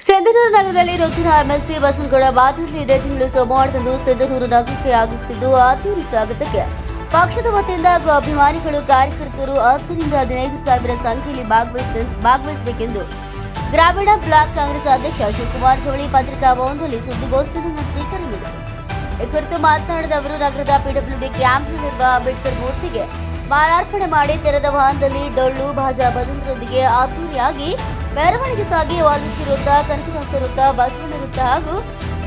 ಸಿಂಧನೂರು ನಗರದಲ್ಲಿ ನೂತನ ಎಂಎಲ್ಸಿ ಬಸನಗೌಡ ಮಾದರಿ ಇದೇ. ತಿಂಗಳು ಸೋಮವಾರದಂದು ಸಿಂಧನೂರು ನಗರಕ್ಕೆ ಆಗಮಿಸಿದ್ದು ಅದ್ದೂರಿ ಸ್ವಾಗತಕ್ಕೆ. ಪಕ್ಷದ ವತಿಯಿಂದ ಹಾಗೂ ಅಭಿಮಾನಿಗಳು ಕಾರ್ಯಕರ್ತರು ಹತ್ತರಿಂದ ಹದಿನೈದು ಸಾವಿರ ಸಂಖ್ಯೆಯಲ್ಲಿ ಭಾಗವಹಿಸ- ಭಾಗವಹಿಸಬೇಕೆಂದು. ಗ್ರಾಮೀಣ ಬ್ಲಾಕ್ ಕಾಂಗ್ರೆಸ್ ಅಧ್ಯಕ್ಷ ಶಿವಕುಮಾರ್ ಜೋಳಿ ಪತ್ರಿಕಾಭವನದಲ್ಲಿ ಸುದ್ದಿಗೋಷ್ಠಿಯನ್ನು ನಡೆಸಿ ಕರೆ ನೀಡಿದರು. ಈ ಕುರಿತು ಮಾತನಾಡಿದ ಅವರು, ನಗರದ ಪಿಡಬ್ಲ್ಯೂಡಿ ಕ್ಯಾಂಪ್ನಲ್ಲಿರುವ ಅಂಬೇಡ್ಕರ್ ಮೂರ್ತಿಗೆ ಮಾಲಾರ್ಪಣೆ ಮಾಡಿ ತೆರೆದ ವಾಹನದಲ್ಲಿ ಡೊಳ್ಳು, ಭಾಜಾ ಭಜನರೊಂದಿಗೆ ಅದ್ದೂರಿಯಾಗಿ ಮೆರವಣಿಗೆ ಸಾಗಿ ವಾಲ್ಮೀಕಿ ವೃತ್ತ ಕನಕದಾಸ ವೃತ್ತ, ಬಸವಣ್ಣ ವೃತ್ತ ಹಾಗೂ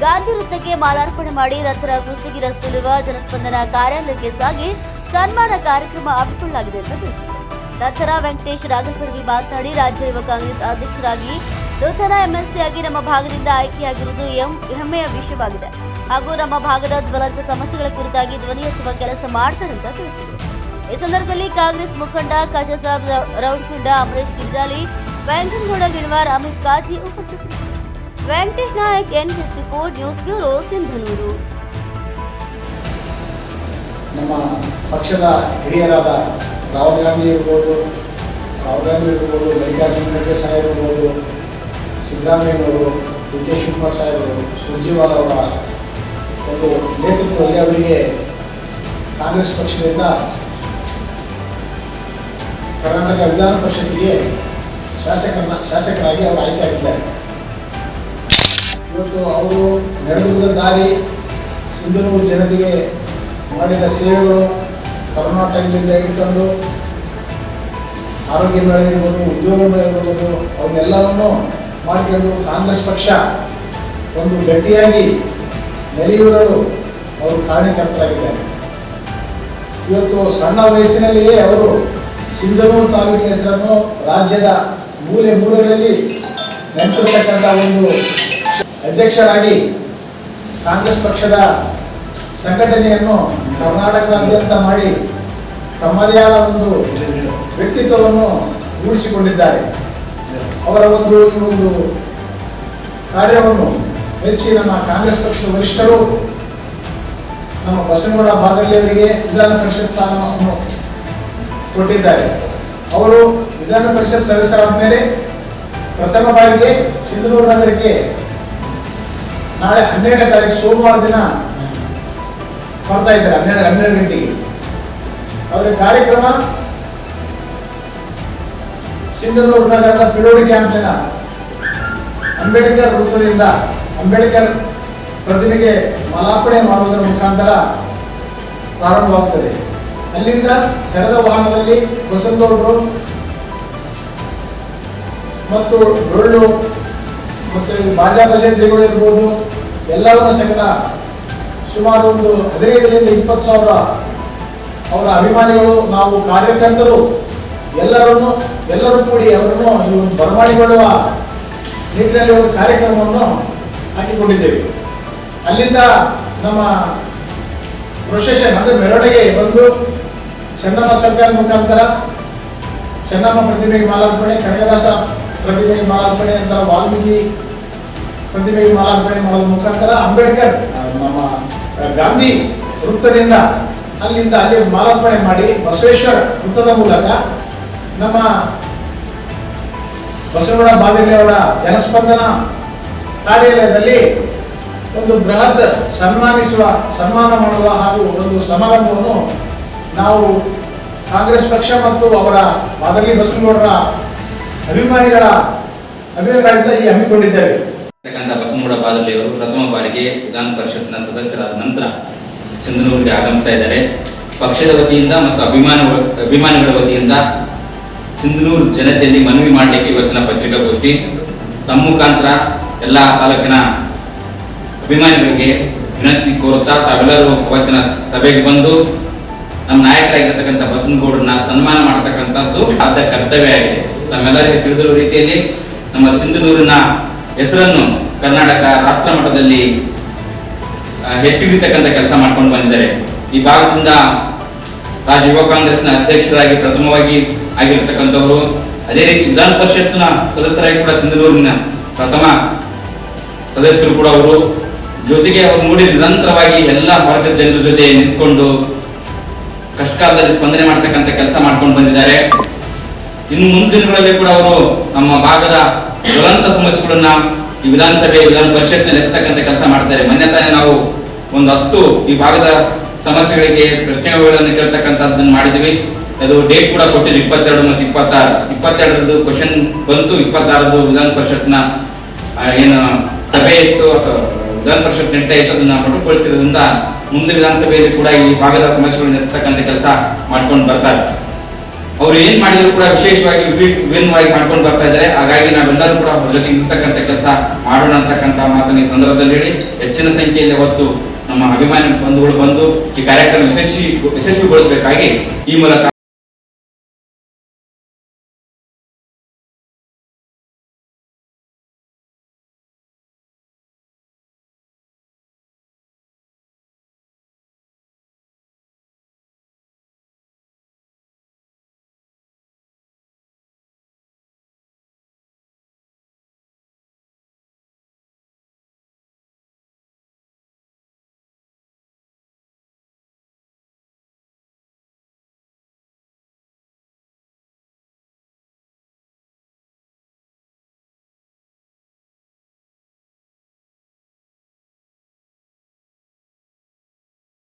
ಗಾಂಧಿ ವೃತ್ತಕ್ಕೆ ಮಾಲಾರ್ಪಣೆ ಮಾಡಿ ನಂತರ ಕುಷ್ಟಗಿ ರಸ್ತೆಯಲ್ಲಿರುವ ಜನಸ್ಪಂದನ ಕಾರ್ಯಾಲಯಕ್ಕೆ ಸಾಗಿ ಸನ್ಮಾನ ಕಾರ್ಯಕ್ರಮ ಹಮ್ಮಿಕೊಳ್ಳಲಾಗಿದೆ ಎಂದು ತಿಳಿಸಿದರು. ನಂತರ ವೆಂಕಟೇಶ್ ರಾಘಪರ್ವಿ ಮಾತನಾಡಿ, ರಾಜ್ಯ ಯುವ ಕಾಂಗ್ರೆಸ್ ಅಧ್ಯಕ್ಷರಾಗಿ ನೂತನ ಎಂಎಲ್ಸಿ ಆಗಿ ನಮ್ಮ ಭಾಗದಿಂದ ಆಯ್ಕೆಯಾಗಿರುವುದು ಹೆಮ್ಮೆಯ ವಿಷಯವಾಗಿದೆ. ಹಾಗೂ ನಮ್ಮ ಭಾಗದ ಜ್ವಲಂತ ಸಮಸ್ಯೆಗಳ ಕುರಿತಾಗಿ ಧ್ವನಿ ಎತ್ತುವ ಕೆಲಸ ಮಾಡ್ತಾರೆ ಅಂತ ತಿಳಿಸಿದರು. ಈ ಸಂದರ್ಭದಲ್ಲಿ ಕಾಂಗ್ರೆಸ್ ಮುಖಂಡ ಖಾಜಾ ಸಾಹೇಬ್ ರೌಡ್ಕುಂಡ ಅಮರೇಶ್ ಗಿರ್ಜಾಲಿ ವೆಂಕಟಗೌಡ ಗಿಣವಾರ್ ಅಮಿತ್ ಕಾಜಿ ಉಪಸ್ಥಿತರಿದ್ದರು Venkatesh Nayak N fifty four news bureau, Sindhanur. ನಮ್ಮ ಪಕ್ಷದ ಹಿರಿಯರಾದ ರಾಹುಲ್ ಗಾಂಧಿ ಇರ್ಬೋದು, ರಾಹುಲ್ ಗಾಂಧಿ ಇರ್ಬೋದು ಮಲ್ಲಿಕಾರ್ಜುನ ಖರ್ಗೆ ಸಾಹೇಬ್ ಇರ್ಬೋದು ಸಿದ್ದರಾಮಯ್ಯವರು ಡಿ ಕೆ ಶಿವಕುಮಾರ್ ಸಾಹೇಬರು, ಸುರ್ಜಿವಾಲ ಅವರ ಒಂದು ನೇತೃತ್ವದಲ್ಲಿ ಅವರಿಗೆ ಕಾಂಗ್ರೆಸ್ ಪಕ್ಷದಿಂದ ಕರ್ನಾಟಕ ವಿಧಾನ ಪರಿಷತ್ತಿಗೆ ಶಾಸಕರನ್ನ ಶಾಸಕರಾಗಿ ಅವರು ಆಯ್ಕೆಯಾಗಿದ್ದಾರೆ ಇವತ್ತು ಅವರು ನಡೆದುದ ದಾರಿ ಸಿಂಧನೂರು ಜನತೆಗೆ ಮಾಡಿದ ಸೇವೆಗಳು ಕೊರೋನಾ ಟೈಮ್ನಿಂದ ಹಿಡ್ಕೊಂಡು ಆರೋಗ್ಯ ಮೇಳ ಇರ್ಬೋದು ಉದ್ಯೋಗ ಮೇಳ ಇರ್ಬೋದು ಅವನ್ನೆಲ್ಲವನ್ನು ಮಾಡಿಕೊಂಡು ಕಾಂಗ್ರೆಸ್ ಪಕ್ಷ ಒಂದು ಗಟ್ಟಿಯಾಗಿ ನೆಲೆಯೂರಲು ಅವರು ಕಾರಣಕರ್ತರಾಗಿದ್ದಾರೆ ಇವತ್ತು ಸಣ್ಣ ವಯಸ್ಸಿನಲ್ಲಿಯೇ ಅವರು ಸಿಂಧನೂರು ತಾಲೂಕಿನ ಹೆಸರನ್ನು ರಾಜ್ಯದ ಮೂಲೆ ಮೂಲೆಗಳಲ್ಲಿ ನೆನಪಿರ್ತಕ್ಕಂಥ ಒಂದು ಅಧ್ಯಕ್ಷರಾಗಿ ಕಾಂಗ್ರೆಸ್ ಪಕ್ಷದ ಸಂಘಟನೆಯನ್ನು ಕರ್ನಾಟಕದಾದ್ಯಂತ ಮಾಡಿ ತಮ್ಮದೇ ಆದ ಒಂದು ವ್ಯಕ್ತಿತ್ವವನ್ನು ರೂಢಿಸಿಕೊಂಡಿದ್ದಾರೆ. ಅವರ ಒಂದು ಈ ಒಂದು ಕಾರ್ಯವನ್ನು ಮೆಚ್ಚಿ ನಮ್ಮ ಕಾಂಗ್ರೆಸ್ ಪಕ್ಷದ ವರಿಷ್ಠರು ನಮ್ಮ ಬಸನಗೌಡ ಬಾದರ್ಲಿ ಅವರಿಗೆ ವಿಧಾನ ಪರಿಷತ್ ಸ್ಥಾನವನ್ನು ಕೊಟ್ಟಿದ್ದಾರೆ. ಅವರು ವಿಧಾನ ಪರಿಷತ್ ಸದಸ್ಯರಾದ ಮೇಲೆ ಪ್ರಥಮ ಬಾರಿಗೆ ಸಿಂಧನೂರು ನಗರಕ್ಕೆ ನಾಳೆ ಹನ್ನೆರಡನೇ ತಾರೀಕು ಸೋಮವಾರ ದಿನ ಬರ್ತಾ ಇದ್ದಾರೆ, ಹನ್ನೆರಡು ಹನ್ನೆರಡು ಗಂಟೆಗೆ. ಅವರ ಕಾರ್ಯಕ್ರಮ ಸಿಂಧನೂರು ನಗರದ ಪಿಡೋಡಿ ಕ್ಯಾಂಪಿನ ಅಂಬೇಡ್ಕರ್ ವೃತ್ತದಿಂದ ಅಂಬೇಡ್ಕರ್ ಪ್ರತಿಮೆಗೆ ಮಾಲಾರ್ಪಣೆ ಮಾಡುವುದರ ಮುಖಾಂತರ ಪ್ರಾರಂಭವಾಗ್ತದೆ. ಅಲ್ಲಿಂದ ತೆರೆದ ವಾಹನದಲ್ಲಿ ಬಸವಗೌಡರು ಮತ್ತು ಡೊಳ್ಳು ಮತ್ತು ಬಾಜಾ ಭಜಂತ್ರಿಗಳು ಇರ್ಬೋದು, ಎಲ್ಲವನ್ನ ಸಂಗಡ ಸುಮಾರು ಒಂದು ಹದಿನೈದರಿಂದ ಇಪ್ಪತ್ತು ಸಾವಿರ ಅವರ ಅಭಿಮಾನಿಗಳು, ನಾವು ಕಾರ್ಯಕರ್ತರು, ಎಲ್ಲರನ್ನು, ಎಲ್ಲರೂ ಕೂಡಿ ಅವರನ್ನು ಈ ಒಂದು ಬರಮಾಡಿಕೊಳ್ಳುವ ನಿಟ್ಟಿನಲ್ಲಿ ಒಂದು ಕಾರ್ಯಕ್ರಮವನ್ನು ಹಾಕಿಕೊಂಡಿದ್ದೇವೆ. ಅಲ್ಲಿಂದ ನಮ್ಮ ಪ್ರೊಸೆಷನ್ ಅಂದರೆ ಮೆರವಣಿಗೆ ಬಂದು ಚೆನ್ನಮ್ಮ ಸರ್ಕಾರ ಮುಖಾಂತರ, ಚೆನ್ನಮ್ಮ ಪ್ರತಿಮೆಗೆ ಮಾಲಾರ್ಪಣೆ, ಕನಕದಾಸ ಪ್ರತಿಮೆಗೆ ಮಾಲಾರ್ಪಣೆ ಅಂತಾರೆ ವಾಲ್ಮೀಕಿ ಪ್ರತಿಮೆಗೆ ಮಾಲಾರ್ಪಣೆ ಮಾಡೋದ್ರ ಮುಖಾಂತರ ಅಂಬೇಡ್ಕರ್ ನಮ್ಮ ಗಾಂಧಿ ವೃತ್ತದಿಂದ ಅಲ್ಲಿಂದ ಅಲ್ಲಿ ಮಾಲಾರ್ಪಣೆ ಮಾಡಿ ಬಸವೇಶ್ವರ ವೃತ್ತದ ಮೂಲಕ ನಮ್ಮ ಬಾದಿಲಿ ಅವರ ಜನಸ್ಪಂದನ ಕಾರ್ಯಾಲಯದಲ್ಲಿ ಒಂದು ಬೃಹತ್ ಸನ್ಮಾನಿಸುವ, ಸನ್ಮಾನ ಮಾಡುವ ಹಾಗೂ ಒಂದು ಸಮಾರಂಭವನ್ನು ನಾವು ಕಾಂಗ್ರೆಸ್ ಪಕ್ಷ ಮತ್ತು ಅವರ ಮಾದರಿ ಬಸವಗೌಡರ ಅಭಿಮಾನಿಗಳ ಅಭಿಮಾನಿಗಳಿಂದ ಈ ಹಮ್ಮಿಕೊಂಡಿದ್ದೇವೆ. ಕಂಡ ಬಸವನಗೌಡ ಬಾದಲಿ ಅವರು ಪ್ರಥಮ ಬಾರಿಗೆ ವಿಧಾನ ಪರಿಷತ್ನ ಸದಸ್ಯರಾದ ನಂತರ ಸಿಂಧನೂರಿಗೆ ಆಗಮಿಸ್ತಾ ಇದ್ದಾರೆ. ಪಕ್ಷದ ವತಿಯಿಂದ ಮತ್ತು ಅಭಿಮಾನ ಅಭಿಮಾನಿಗಳ ವತಿಯಿಂದ ಸಿಂಧನೂರು ಜನತೆಯಲ್ಲಿ ಮನವಿ ಮಾಡಲಿಕ್ಕೆ ಇವತ್ತಿನ ಪತ್ರಿಕಾಗೋಷ್ಠಿ. ತಮ್ಮ ಮುಖಾಂತರ ಎಲ್ಲ ತಾಲೂಕಿನ ಅಭಿಮಾನಿಗಳಿಗೆ ವಿನಂತಿ ಕೋರುತ್ತಾ ತಾವೆಲ್ಲರೂ ಇವತ್ತಿನ ಸಭೆಗೆ ಬಂದು ನಮ್ಮ ನಾಯಕರಾಗಿರ್ತಕ್ಕಂಥ ಬಸನಗೌಡರನ್ನ ಸನ್ಮಾನ ಮಾಡತಕ್ಕಂಥದ್ದು ಆದ ಕರ್ತವ್ಯ ಆಗಿದೆ. ತಮ್ಮೆಲ್ಲರಿಗೆ ತಿಳಿದಿರುವ ರೀತಿಯಲ್ಲಿ ನಮ್ಮ ಸಿಂಧನೂರಿನ ಹೆಸರನ್ನು ಕರ್ನಾಟಕ ರಾಷ್ಟ್ರ ಮಟ್ಟದಲ್ಲಿ ಆ, ಕೆಲಸ ಮಾಡ್ಕೊಂಡು ಬಂದಿದ್ದಾರೆ. ಈ ಭಾಗದಿಂದ ರಾಜ್ಯ ಯುವ ಕಾಂಗ್ರೆಸ್ನ ಅಧ್ಯಕ್ಷರಾಗಿ ಪ್ರಥಮವಾಗಿ ಆಗಿರತಕ್ಕಂಥವರು ಅದೇ ರೀತಿ ವಿಧಾನ ಪರಿಷತ್ನ ಸದಸ್ಯರಾಗಿ ಕೂಡ ಸಿಂಧನೂರಿನ ಪ್ರಥಮ ಸದಸ್ಯರು ಕೂಡ ಅವರು. ಜೊತೆಗೆ ಅವರು ನೋಡಿ ನಿರಂತರವಾಗಿ ಎಲ್ಲ ವರ್ಗದ ಜನರ ಜೊತೆ ನಿಂತ್ಕೊಂಡು ಕಷ್ಟಕಾಲದಲ್ಲಿ ಸ್ಪಂದನೆ ಮಾಡ್ತಕ್ಕಂಥ ಕೆಲಸ ಮಾಡ್ಕೊಂಡು ಬಂದಿದ್ದಾರೆ. ಇನ್ನು ಮುಂದಿನ ದಿನಗಳಲ್ಲಿ ಕೂಡ ಅವರು ನಮ್ಮ ಭಾಗದ ಜ್ವಲಂತ ಸಮಸ್ಯೆಗಳನ್ನ ಈ ವಿಧಾನಸಭೆ, ವಿಧಾನ ಪರಿಷತ್ನಲ್ಲಿ ಎತ್ತಕ್ಕಂಥ ಕೆಲಸ ಮಾಡ್ತಾರೆ. ಮೊನ್ನೆ ತಾನೇ ನಾವು ಒಂದು ಹತ್ತು ಈ ಭಾಗದ ಸಮಸ್ಯೆಗಳಿಗೆ ಪ್ರಶ್ನೆಗಳನ್ನು ಕೇಳ್ತಕ್ಕಂಥದ್ದನ್ನು ಮಾಡಿದ್ವಿ. ಅದು ಡೇಟ್ ಕೂಡ ಕೊಟ್ಟಿದ್ದು ಇಪ್ಪತ್ತೆರಡು ಮತ್ತು ಇಪ್ಪತ್ತಾರು. ಇಪ್ಪತ್ತೆರಡರದ್ದು ಕ್ವಶನ್ ಬಂತು ಇಪ್ಪತ್ತಾರದ್ದು ವಿಧಾನ ಪರಿಷತ್ನ ಏನು ಸಭೆ ಇತ್ತು ವಿಧಾನ ಪರಿಷತ್ ನಡೀತಾ ಇತ್ತು, ಅದನ್ನ ಪಡ್ಕೊಳ್ತಿರೋದ್ರಿಂದ ಮುಂದೆ ವಿಧಾನಸಭೆಯಲ್ಲಿ ಕೂಡ ಈ ಭಾಗದ ಸಮಸ್ಯೆಗಳನ್ನ ಎತ್ತಕ್ಕಂಥ ಕೆಲಸ ಮಾಡ್ಕೊಂಡು ಬರ್ತಾರೆ. ಅವ್ರು ಏನ್ ಮಾಡಿದ್ರು ಕೂಡ ವಿಶೇಷವಾಗಿ ವಿನ್ ವಿಭಿನ್ನವಾಗಿ ಮಾಡ್ಕೊಂಡು ಬರ್ತಾ ಇದ್ದಾರೆ. ಹಾಗಾಗಿ ನಾವೆಲ್ಲರೂ ಕೂಡ ಅವ್ರ ಜೊತೆ ಇರ್ತಕ್ಕಂಥ ಕೆಲಸ ಮಾಡೋಣ ಅಂತಕ್ಕಂತ ಮಾತನ್ನ ಈ ಸಂದರ್ಭದಲ್ಲಿ ಹೇಳಿ. ಹೆಚ್ಚಿನ ಸಂಖ್ಯೆಯಲ್ಲಿ ಅವತ್ತು ನಮ್ಮ ಅಭಿಮಾನಿ ಬಂಧುಗಳು ಬಂದು ಈ ಕಾರ್ಯಕ್ರಮ ಯಶಸ್ವಿ ಯಶಸ್ವಿಗೊಳಿಸಬೇಕಾಗಿ ಈ ಮೂಲಕ